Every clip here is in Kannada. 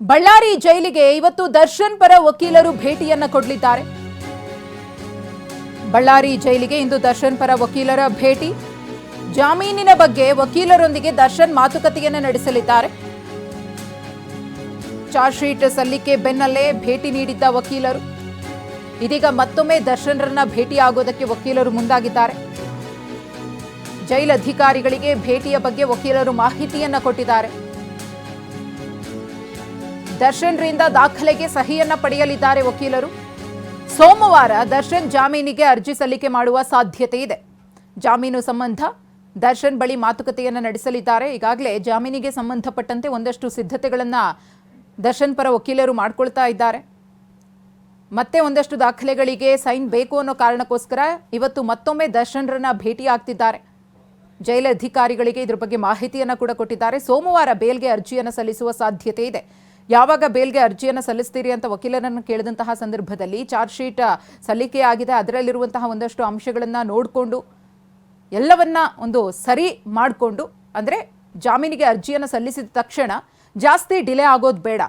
ಬಳ್ಳಾರಿ ಜೈಲಿಗೆ ಇವತ್ತು ದರ್ಶನ್ ಪರ ವಕೀಲರು ಭೇಟಿಯನ್ನ ಕೊಡಲಿದ್ದಾರೆ. ಬಳ್ಳಾರಿ ಜೈಲಿಗೆ ಇಂದು ದರ್ಶನ್ ಪರ ವಕೀಲರ ಭೇಟಿ. ಜಾಮೀನಿನ ಬಗ್ಗೆ ವಕೀಲರೊಂದಿಗೆ ದರ್ಶನ್ ಮಾತುಕತೆಯನ್ನ ನಡೆಸಲಿದ್ದಾರೆ. ಚಾರ್ಜ್ ಶೀಟ್ ಸಲ್ಲಿಕೆ ಬೆನ್ನಲ್ಲೇ ಭೇಟಿ ನೀಡಿದ್ದ ವಕೀಲರು. ಇದೀಗ ಮತ್ತೊಮ್ಮೆ ದರ್ಶನ್ರನ್ನ ಭೇಟಿಯಾಗೋದಕ್ಕೆ ವಕೀಲರು ಮುಂದಾಗಿದ್ದಾರೆ. ಜೈಲ್ ಅಧಿಕಾರಿಗಳಿಗೆ ಭೇಟಿಯ ಬಗ್ಗೆ ವಕೀಲರು ಮಾಹಿತಿಯನ್ನ ಕೊಟ್ಟಿದ್ದಾರೆ. ದರ್ಶನ್ರಿಂದ ದಾಖಲೆಗೆ ಸಹಿಯನ್ನ ಪಡೆಯಲಿದ್ದಾರೆ ವಕೀಲರು. ಸೋಮವಾರ ದರ್ಶನ್ ಜಾಮೀನಿಗೆ ಅರ್ಜಿ ಸಲ್ಲಿಕೆ ಮಾಡುವ ಸಾಧ್ಯತೆ ಇದೆ. ಜಾಮೀನು ಸಂಬಂಧ ದರ್ಶನ್ ಬಳಿ ಮಾತುಕತೆಯನ್ನ ನಡೆಸಲಿದ್ದಾರೆ. ಈಗಾಗಲೇ ಜಾಮೀನಿಗೆ ಸಂಬಂಧಪಟ್ಟಂತೆ ಒಂದಷ್ಟು ಸಿದ್ಧತೆಗಳನ್ನ ದರ್ಶನ್ ಪರ ವಕೀಲರು ಮಾಡಿಕೊಳ್ತಾ ಇದ್ದಾರೆ. ಮತ್ತೆ ಒಂದಷ್ಟು ದಾಖಲೆಗಳಿಗೆ ಸೈನ್ ಬೇಕು ಅನ್ನೋ ಕಾರಣಕ್ಕೋಸ್ಕರ ಇವತ್ತು ಮತ್ತೊಮ್ಮೆ ದರ್ಶನ್ರನ್ನ ಭೇಟಿ ಆಗ್ತಿದ್ದಾರೆ. ಜೈಲ ಅಧಿಕಾರಿಗಳಿಗೆ ಇದ್ರ ಬಗ್ಗೆ ಮಾಹಿತಿಯನ್ನ ಕೂಡ ಕೊಟ್ಟಿದ್ದಾರೆ. ಸೋಮವಾರ ಬೇಲ್ಗೆ ಅರ್ಜಿಯನ್ನು ಸಲ್ಲಿಸುವ ಸಾಧ್ಯತೆ ಇದೆ. ಯಾವಾಗ ಬೇಲ್ಗೆ ಅರ್ಜಿಯನ್ನು ಸಲ್ಲಿಸ್ತೀರಿ ಅಂತ ವಕೀಲರನ್ನು ಕೇಳಿದಂತಹ ಸಂದರ್ಭದಲ್ಲಿ ಚಾರ್ಜ್ ಶೀಟ್ ಸಲ್ಲಿಕೆಯಾಗಿದೆ ಅದರಲ್ಲಿರುವಂತಹ ಒಂದಷ್ಟು ಅಂಶಗಳನ್ನು ನೋಡಿಕೊಂಡು, ಎಲ್ಲವನ್ನ ಒಂದು ಸರಿ ಮಾಡಿಕೊಂಡು, ಅಂದರೆ ಜಾಮೀನಿಗೆ ಅರ್ಜಿಯನ್ನು ಸಲ್ಲಿಸಿದ ತಕ್ಷಣ ಜಾಸ್ತಿ ಡಿಲೇ ಆಗೋದು ಬೇಡ.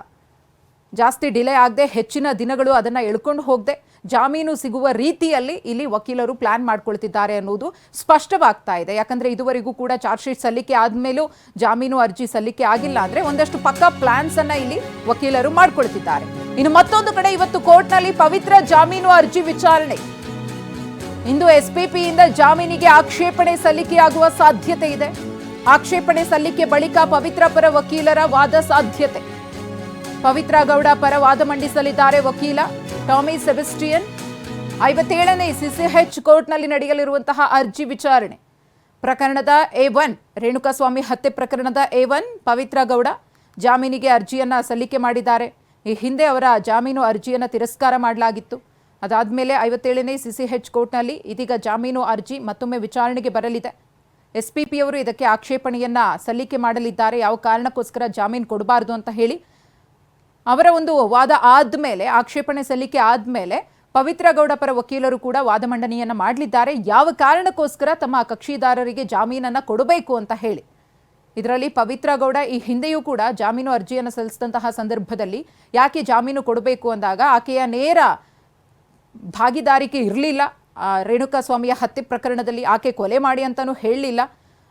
ಜಾಸ್ತಿ ಡಿಲೇ ಆಗದೆ ಹೆಚ್ಚಿನ ದಿನಗಳು ಅದನ್ನು ಎಳ್ಕೊಂಡು ಹೋಗದೆ ಜಾಮೀನು ಸಿಗುವ ರೀತಿಯಲ್ಲಿ ಇಲ್ಲಿ ವಕೀಲರು ಪ್ಲಾನ್ ಮಾಡ್ಕೊಳ್ತಿದ್ದಾರೆ ಅನ್ನೋದು ಸ್ಪಷ್ಟವಾಗ್ತಾ ಇದೆ. ಯಾಕಂದರೆ ಇದುವರೆಗೂ ಕೂಡ ಚಾರ್ಜ್ ಶೀಟ್ ಸಲ್ಲಿಕೆ ಆದಮೇಲೂ ಜಾಮೀನು ಅರ್ಜಿ ಸಲ್ಲಿಕೆ ಆಗಿಲ್ಲ ಅಂದರೆ ಒಂದಷ್ಟು ಪಕ್ಕ ಪ್ಲಾನ್ಸ್ ಅನ್ನ ಇಲ್ಲಿ ವಕೀಲರು ಮಾಡ್ಕೊಳ್ತಿದ್ದಾರೆ. ಇನ್ನು ಮತ್ತೊಂದು ಕಡೆ ಇವತ್ತು ಕೋರ್ಟ್ನಲ್ಲಿ ಪವಿತ್ರ ಜಾಮೀನು ಅರ್ಜಿ ವಿಚಾರಣೆ. ಇಂದು ಎಸ್ಪಿಪಿಯಿಂದ ಜಾಮೀನಿಗೆ ಆಕ್ಷೇಪಣೆ ಸಲ್ಲಿಕೆಯಾಗುವ ಸಾಧ್ಯತೆ ಇದೆ. ಆಕ್ಷೇಪಣೆ ಸಲ್ಲಿಕೆ ಬಳಿಕ ಪವಿತ್ರ ಪರ ವಕೀಲರ ವಾದ ಸಾಧ್ಯತೆ. ಪವಿತ್ರ ಗೌಡ ಪರ ವಾದ ಮಂಡಿಸಲಿದ್ದಾರೆ ವಕೀಲ ಟಾಮಿ ಸೆಬೆಸ್ಟಿಯನ್. ಐವತ್ತೇಳನೇ ಸಿಸಿಎಚ್ ಕೋರ್ಟ್ನಲ್ಲಿ ನಡೆಯಲಿರುವಂತಹ ಅರ್ಜಿ ವಿಚಾರಣೆ. ಪ್ರಕರಣದ ಎ ಒನ್, ರೇಣುಕಾಸ್ವಾಮಿ ಹತ್ಯೆ ಪ್ರಕರಣದ ಎ ಒನ್, ಪವಿತ್ರ ಗೌಡ ಜಾಮೀನಿಗೆ ಅರ್ಜಿಯನ್ನು ಸಲ್ಲಿಕೆ ಮಾಡಿದ್ದಾರೆ. ಈ ಹಿಂದೆ ಅವರ ಜಾಮೀನು ಅರ್ಜಿಯನ್ನು ತಿರಸ್ಕಾರ ಮಾಡಲಾಗಿತ್ತು. ಅದಾದ ಮೇಲೆ ಐವತ್ತೇಳನೇ ಸಿಸಿಎಚ್ ಕೋರ್ಟ್ನಲ್ಲಿ ಇದೀಗ ಜಾಮೀನು ಅರ್ಜಿ ಮತ್ತೊಮ್ಮೆ ವಿಚಾರಣೆಗೆ ಬರಲಿದೆ. ಎಸ್ಪಿಪಿ ಅವರು ಇದಕ್ಕೆ ಆಕ್ಷೇಪಣೆಯನ್ನು ಸಲ್ಲಿಕೆ ಮಾಡಲಿದ್ದಾರೆ. ಯಾವ ಕಾರಣಕ್ಕೋಸ್ಕರ ಜಾಮೀನು ಕೊಡಬಾರದು ಅಂತ ಹೇಳಿ ಅವರ ಒಂದು ವಾದ ಆದ್ಮೇಲೆ, ಆಕ್ಷೇಪಣೆ ಸಲ್ಲಿಕೆ ಆದ್ಮೇಲೆ ಪವಿತ್ರ ಗೌಡ ಪರ ವಕೀಲರು ಕೂಡ ವಾದ ಮಂಡನೆಯನ್ನ ಮಾಡಲಿದ್ದಾರೆ. ಯಾವ ಕಾರಣಕ್ಕೋಸ್ಕರ ತಮ್ಮ ಕಕ್ಷಿದಾರರಿಗೆ ಜಾಮೀನನ್ನ ಕೊಡಬೇಕು ಅಂತ ಹೇಳಿ. ಇದರಲ್ಲಿ ಪವಿತ್ರ ಗೌಡ ಈ ಹಿಂದೆಯೂ ಕೂಡ ಜಾಮೀನು ಅರ್ಜಿಯನ್ನು ಸಲ್ಲಿಸಿದಂತಹ ಸಂದರ್ಭದಲ್ಲಿ ಯಾಕೆ ಜಾಮೀನು ಕೊಡಬೇಕು ಅಂದಾಗ, ಆಕೆಯ ನೇರ ಭಾಗಿದಾರಿಕೆ ಇರಲಿಲ್ಲ. ರೇಣುಕಾ ಸ್ವಾಮಿಯ ಹತ್ಯೆ ಪ್ರಕರಣದಲ್ಲಿ ಆಕೆ ಕೊಲೆ ಮಾಡಿ ಅಂತಾನೂ ಹೇಳಲಿಲ್ಲ.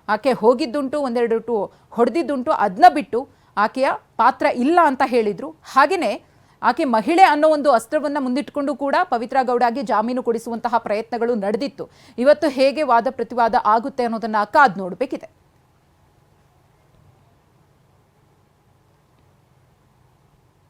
ಆಕೆ ಹೋಗಿದ್ದುಂಟು, ಒಂದೆರಡು ಹೊಡೆದಿದ್ದುಂಟು ಅದನ್ನ ಬಿಟ್ಟು ಆಕೆಯ ಪಾತ್ರ ಇಲ್ಲ ಅಂತ ಹೇಳಿದ್ರು. ಹಾಗೆಯೇ ಆಕೆ ಮಹಿಳೆ ಅನ್ನೋ ಒಂದು ಅಸ್ತ್ರವನ್ನು ಮುಂದಿಟ್ಟುಕೊಂಡು ಕೂಡ ಪವಿತ್ರ ಗೌಡಗೆ ಜಾಮೀನು ಕೊಡಿಸುವಂತಹ ಪ್ರಯತ್ನಗಳು ನಡೆದಿತ್ತು. ಇವತ್ತು ಹೇಗೆ ವಾದ ಪ್ರತಿವಾದ ಆಗುತ್ತೆ ಅನ್ನೋದನ್ನ ಕಾದ್ ನೋಡಬೇಕಿದೆ.